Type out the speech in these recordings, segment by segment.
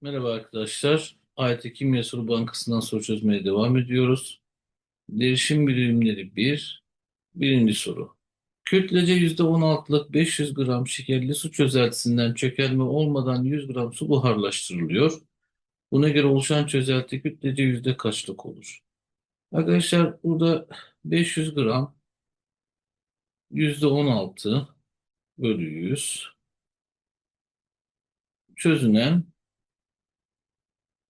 Merhaba arkadaşlar. AYT Kimya Soru Bankası'ndan soru çözmeye devam ediyoruz. Derişim birimleri 1. Birinci soru. Kütlece %16'lık 500 gram şekerli su çözeltisinden çökelme olmadan 100 gram su buharlaştırılıyor. Buna göre oluşan çözelti kütlece yüzde kaçlık olur? Arkadaşlar burada 500 gram %16 bölü 100 çözünen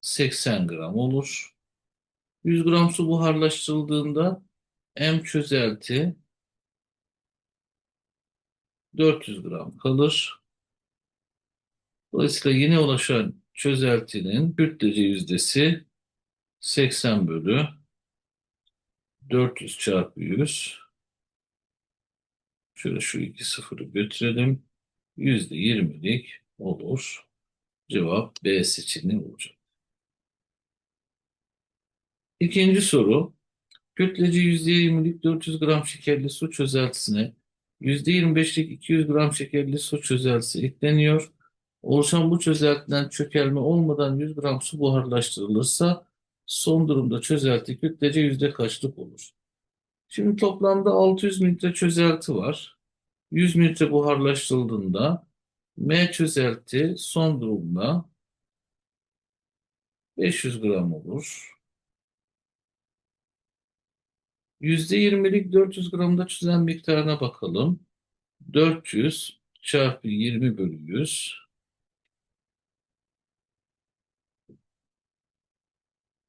80 gram olur. 100 gram su buharlaştırıldığında M çözelti 400 gram kalır. Dolayısıyla yeni ulaşan çözeltinin kütlece yüzdesi 80 bölü 400 çarpı 100. Şöyle şu iki sıfırı götürelim. Yüzde 20'lik olur. Cevap B seçeneği olacak. İkinci soru. Kütlece %20'lik 400 gram şekerli su çözeltisine %25'lik 200 gram şekerli su çözeltisi ekleniyor. Oluşan bu çözeltiden çökelme olmadan 100 gram su buharlaştırılırsa son durumda çözelti kütlece yüzde kaçlık olur? Şimdi toplamda 600 litre çözelti var. 100 litre buharlaştırıldığında M çözelti son durumda 500 gram olur. %20'lik 400 gramda çözen miktarına bakalım. 400 çarpı 20 bölü 100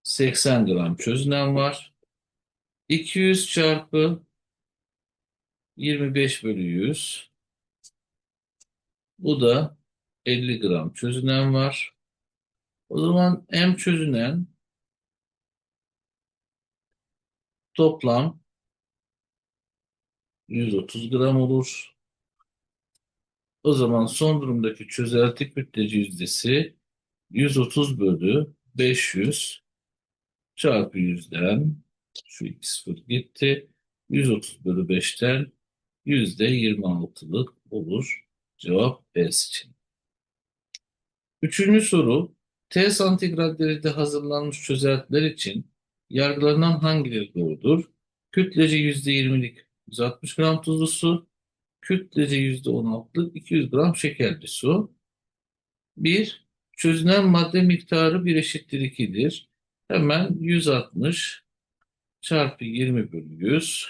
80 gram çözünen var. 200 çarpı 25 bölü 100 bu da 50 gram çözünen var. O zaman M çözünen toplam 130 gram olur. O zaman son durumdaki çözelti kütleci yüzdesi 130 bölü 500 çarpı 100'den şu iki sıfır gitti. 130 bölü 5'ten yüzde 26'lık olur. Cevap B seçeneği. Üçüncü soru. T santigrat derecede hazırlanmış çözeltiler için yargılanan hangileri doğrudur? Kütlece %20'lik 160 gram tuzlu su, kütlece %16'lık 200 gram şekerli su. 1. Çözünen madde miktarı 1 eşittir 2'dir. Hemen 160 çarpı 20 bölü 100.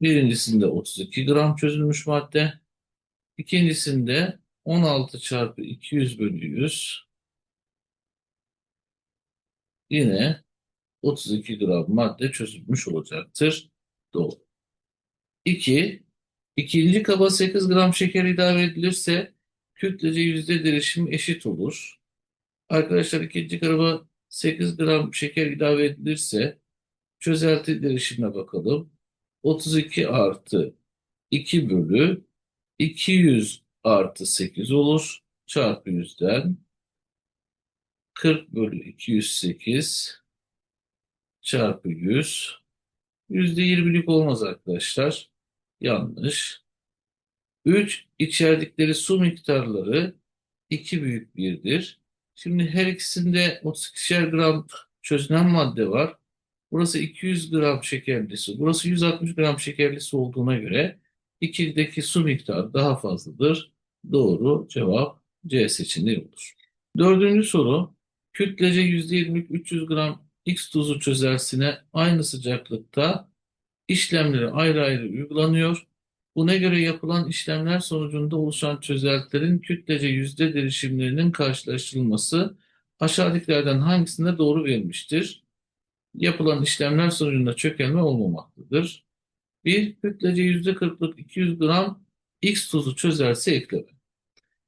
Birincisinde 32 gram çözülmüş madde. İkincisinde 16 çarpı 200 bölü 100. Yine 32 gram madde çözülmüş olacaktır. Doğru. 2. İkinci kaba 8 gram şeker ilave edilirse kütlece yüzde derişim eşit olur. Arkadaşlar ikinci kaba 8 gram şeker ilave edilirse çözelti derişimine bakalım. 32 artı 2 bölü 200 artı 8 olur. Çarpı yüzden 40 bölü 208 çarpı 100 yüzde 20'lik olmaz arkadaşlar. Yanlış. 3 içerdikleri su miktarları 2 büyük 1'dir. Şimdi her ikisinde 32'şer gram çözünen madde var. Burası 200 gram şekerli su. Burası 160 gram şekerli su olduğuna göre ikideki su miktarı daha fazladır. Doğru cevap C seçeneği olur. Dördüncü soru. Kütlece %20'lik 300 gram X tuzu çözersine aynı sıcaklıkta işlemleri ayrı ayrı uygulanıyor. Buna göre yapılan işlemler sonucunda oluşan çözeltilerin kütlece yüzde derişimlerinin karşılaştırılması aşağıdakilerden hangisinde doğru verilmiştir? Yapılan işlemler sonucunda çökelme olmamaktadır. Bir, kütlece yüzde kırklık 200 gram X tuzu çözerse ekleme.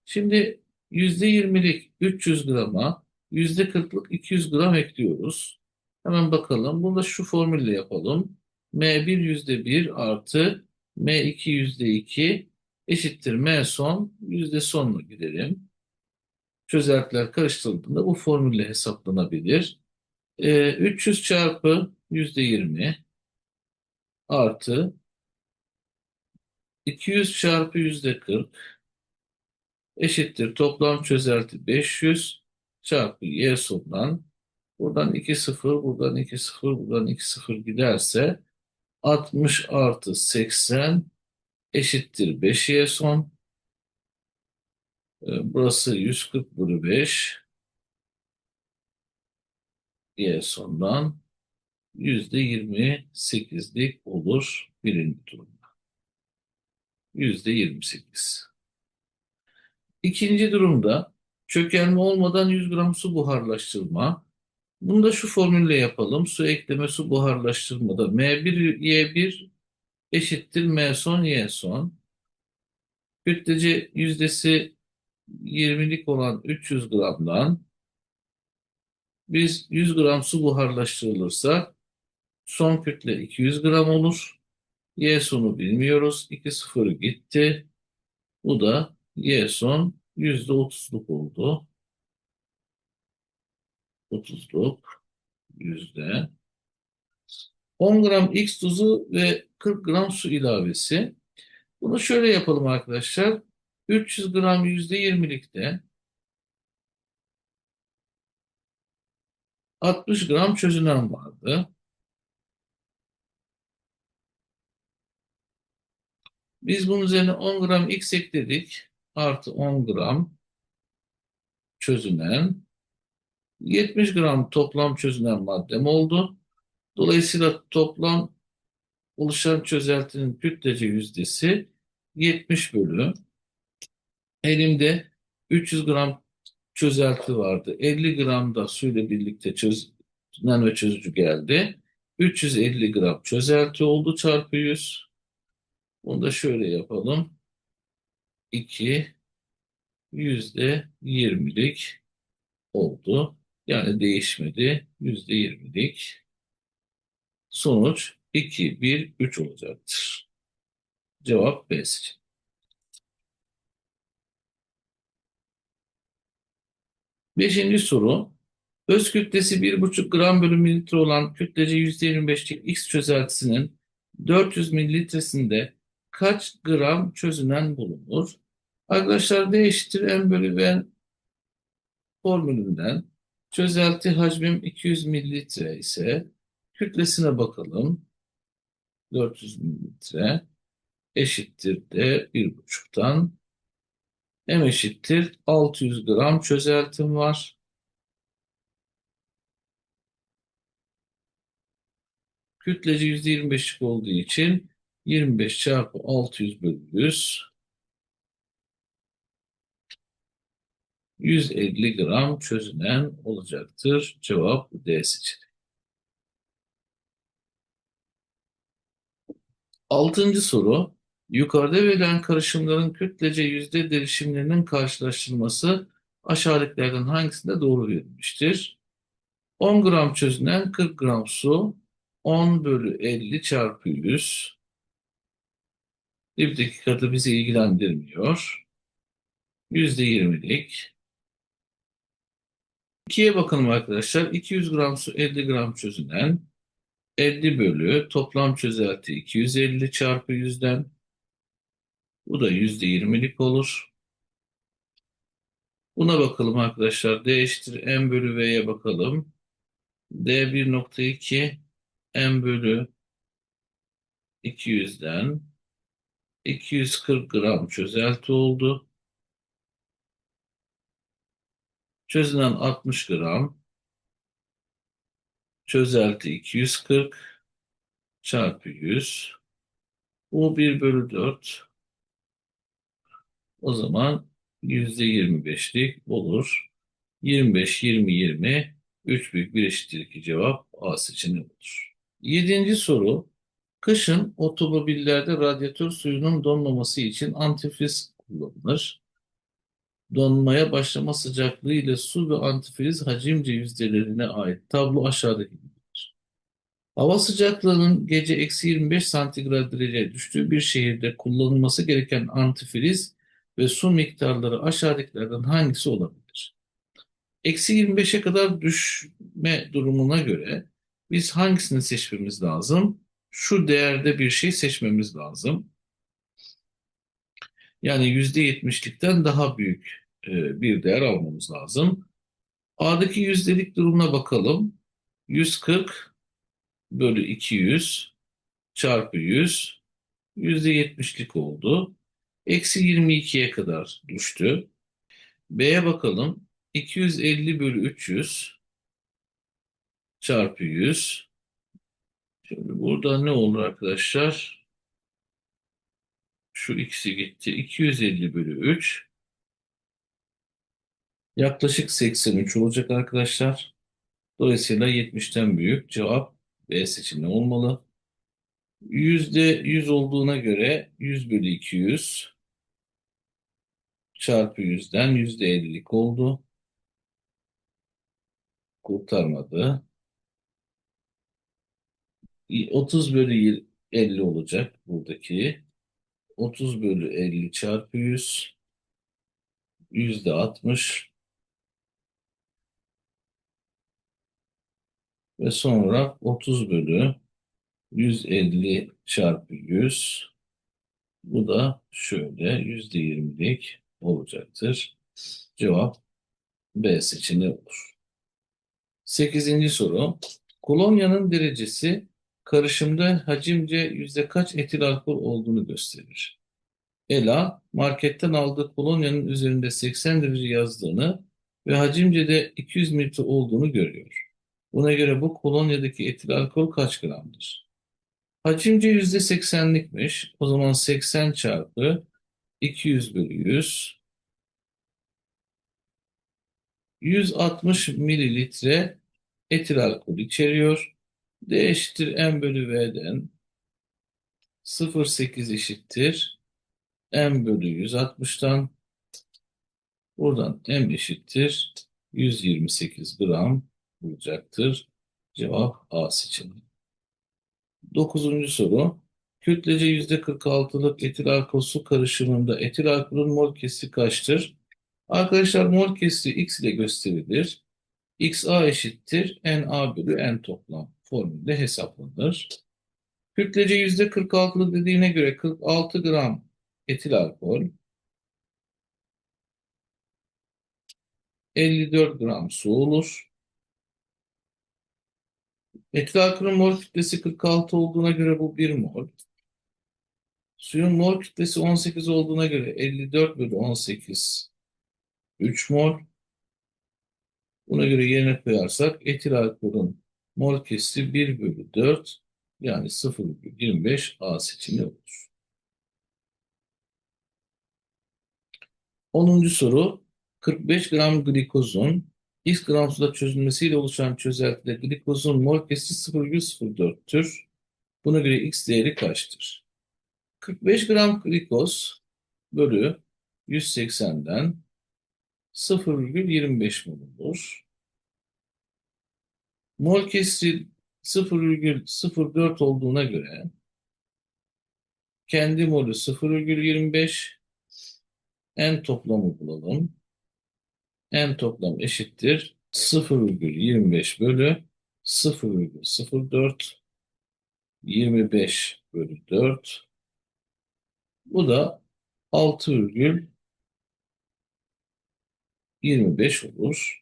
Şimdi yüzde yirmilik 300 grama yüzde kırklık 200 gram ekliyoruz. Hemen bakalım. Bunu da şu formülle yapalım. M1 yüzde 1 artı M2 yüzde 2 eşittir M son yüzde sonuna gidelim. Çözeltiler karıştırıldığında bu formülle hesaplanabilir. Ee, 300 çarpı yüzde 20 artı 200 çarpı yüzde 40 eşittir toplam çözelti 500 çarpı y sondan buradan 2 0 buradan 2 0 buradan 2 0 giderse 60 artı 80 eşittir 5y son. Ee, Burası 140 bölü 5 y sondan %28'lik olur birinci durumda. %28. İkinci durumda çökelme olmadan 100 gram su buharlaştırma. Bunu da şu formülle yapalım. Su ekleme su buharlaştırmada M1 Y1 eşittir M son Y son. Kütlece yüzdesi 20'lik olan 300 gramdan biz 100 gram su buharlaştırılırsa son kütle 200 gram olur. Y sonu bilmiyoruz. 2 sıfır gitti. Bu da Y son %30'luk oldu. 30'luk yüzde. 10 gram X tuzu ve 40 gram su ilavesi. Bunu şöyle yapalım arkadaşlar. 300 gram %20'likte 60 gram çözünen vardı. Biz bunun üzerine 10 gram X ekledik. Artı 10 gram çözünen. 70 gram toplam çözünen maddem oldu. Dolayısıyla toplam oluşan çözeltinin kütlece yüzdesi 70 bölü. Elimde 300 gram çözelti vardı. 50 gram da suyla birlikte çözünen ve çözücü geldi. 350 gram çözelti oldu çarpı 100. Bunu da şöyle yapalım. 2 yüzde 20'lik oldu. Yani değişmedi. Yüzde 20'lik. Sonuç 2, 1, 3 olacaktır. Cevap B seçeneği. Beşinci soru. Öz kütlesi 1,5 gram bölü mililitre olan kütlece %25'lik X çözeltisinin 400 mililitresinde kaç gram çözünen bulunur? Arkadaşlar D eşittir M bölü V formülünden çözelti hacmim 200 mililitre ise kütlesine bakalım. 400 mililitre eşittir de 1,5'tan M eşittir 600 gram çözeltim var. Kütleci %25'lik olduğu için 25 çarpı 600 bölü 100 150 gram çözünen olacaktır. Cevap D seçeneği. Altıncı soru. Yukarıda verilen karışımların kütlece yüzde derişimlerinin karşılaştırılması aşağıdakilerden hangisinde doğru verilmiştir? 10 gram çözünen 40 gram su 10 bölü 50 çarpı 100 dipteki katı bizi ilgilendirmiyor. %20'lik. 2'ye bakalım arkadaşlar. 200 gram su 50 gram çözünen 50 bölü toplam çözelti 250 çarpı 100'den bu da %20'lik olur. Buna bakalım arkadaşlar. D eşittir M bölü V'ye bakalım. D 1.2 M bölü 200'den 240 gram çözelti oldu. Çözünen 60 gram. Çözelti 240 çarpı 100. Bu 1 bölü 4. O zaman %25'lik olur. 25, 20, 20. 3 büyük 1 eşittir 2 cevap A seçeneği olur. Yedinci soru. Kışın otomobillerde radyatör suyunun donmaması için antifriz kullanılır. Donmaya başlama sıcaklığı ile su ve antifriz hacimce yüzdelerine ait tablo aşağıdaki gibidir. Hava sıcaklığının gece eksi 25 santigrat dereceye düştüğü bir şehirde kullanılması gereken antifriz ve su miktarları aşağıdakilerden hangisi olabilir? Eksi 25'e kadar düşme durumuna göre biz hangisini seçmemiz lazım? Şu değerde bir şey seçmemiz lazım. Yani %70'likten daha büyük e, bir değer almamız lazım. A'daki yüzdelik durumuna bakalım. 140 bölü 200 çarpı 100 %70'lik oldu. Eksi 22'ye kadar düştü. B'ye bakalım. 250 bölü 300 çarpı 100. Şimdi burada ne olur arkadaşlar? Şu ikisi gitti. 250 bölü 3. Yaklaşık 83 olacak arkadaşlar. Dolayısıyla 70'ten büyük cevap B seçeneği olmalı. %100 olduğuna göre 100 bölü 200 çarpı 100'den %50'lik oldu. Kurtarmadı. 30 bölü 50 olacak buradaki. 30 bölü 50 çarpı 100 yüzde 60 ve sonra 30 bölü 150 çarpı 100 bu da şöyle yüzde 20'lik olacaktır. Cevap B seçeneği olur. Sekizinci soru. Kolonyanın derecesi karışımda hacimce yüzde kaç etil alkol olduğunu gösterir. Ela marketten aldığı kolonyanın üzerinde 80 derece yazdığını ve hacimce de 200 mililitre olduğunu görüyor. Buna göre bu kolonyadaki etil alkol kaç gramdır? Hacimce yüzde 80'likmiş. O zaman 80 çarpı 200 bölü 100 160 mililitre etil alkol içeriyor. D eşittir M bölü V'den 0,8 eşittir M bölü 160'tan buradan M eşittir 128 gram bulacaktır. Cevap A seçeneği. Dokuzuncu soru. Kütlece %46'lık etil alkol su karışımında etil alkolün mol kesri kaçtır? Arkadaşlar mol kesri X ile gösterilir. XA eşittir NA bölü N toplam formülde hesaplanır. Kütlece %46'lık dediğine göre 46 gram etil alkol 54 gram su olur. Etil alkolün mol kütlesi 46 olduğuna göre bu 1 mol. Suyun mol kütlesi 18 olduğuna göre 54 bölü 18 3 mol. Buna göre yerine koyarsak etil alkolün mol kesri 1 bölü 4 yani 0,25 A seçeneği olur. 10. soru 45 gram glikozun X gram suda çözülmesiyle oluşan çözeltide glikozun mol kesri 0,04'tür. Buna göre X değeri kaçtır? 45 gram glikoz bölü 180'den 0,25 mol olur. Mol kesri 0,04 olduğuna göre kendi molü 0,25 en toplamı bulalım. En toplam eşittir 0,25 bölü 0,04 25 bölü 4 bu da 6,25 olur.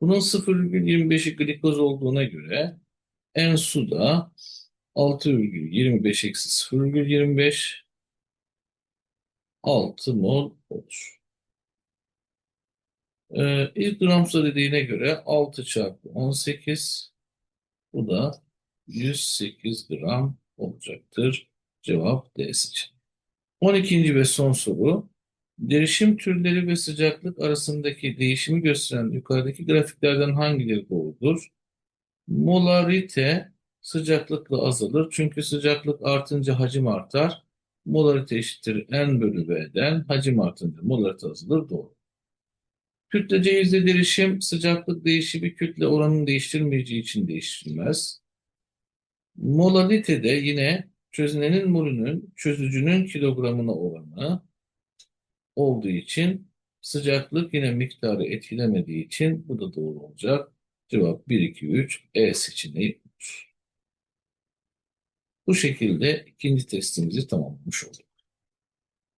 Bunun 0,25'i glikoz olduğuna göre en su da 6,25 eksi 0,25 6 mol olur. Ee, ilk gram dediğine göre 6 çarpı 18 bu da 108 gram olacaktır. Cevap D seçeneği. 12. ve son soru. Derişim türleri ve sıcaklık arasındaki değişimi gösteren yukarıdaki grafiklerden hangileri doğrudur? Molarite sıcaklıkla azalır. Çünkü sıcaklık artınca hacim artar. Molarite eşittir N bölü V'den. Hacim artınca molarite azalır. Doğru. Kütlece yüzde derişim sıcaklık değişimi kütle oranını değiştirmeyeceği için değiştirilmez. Molarite de yine çözünenin molünün çözücünün kilogramına oranı olduğu için sıcaklık yine miktarı etkilemediği için bu da doğru olacak. Cevap 1, 2, 3 E seçeneği. Bu şekilde ikinci testimizi tamamlamış olduk.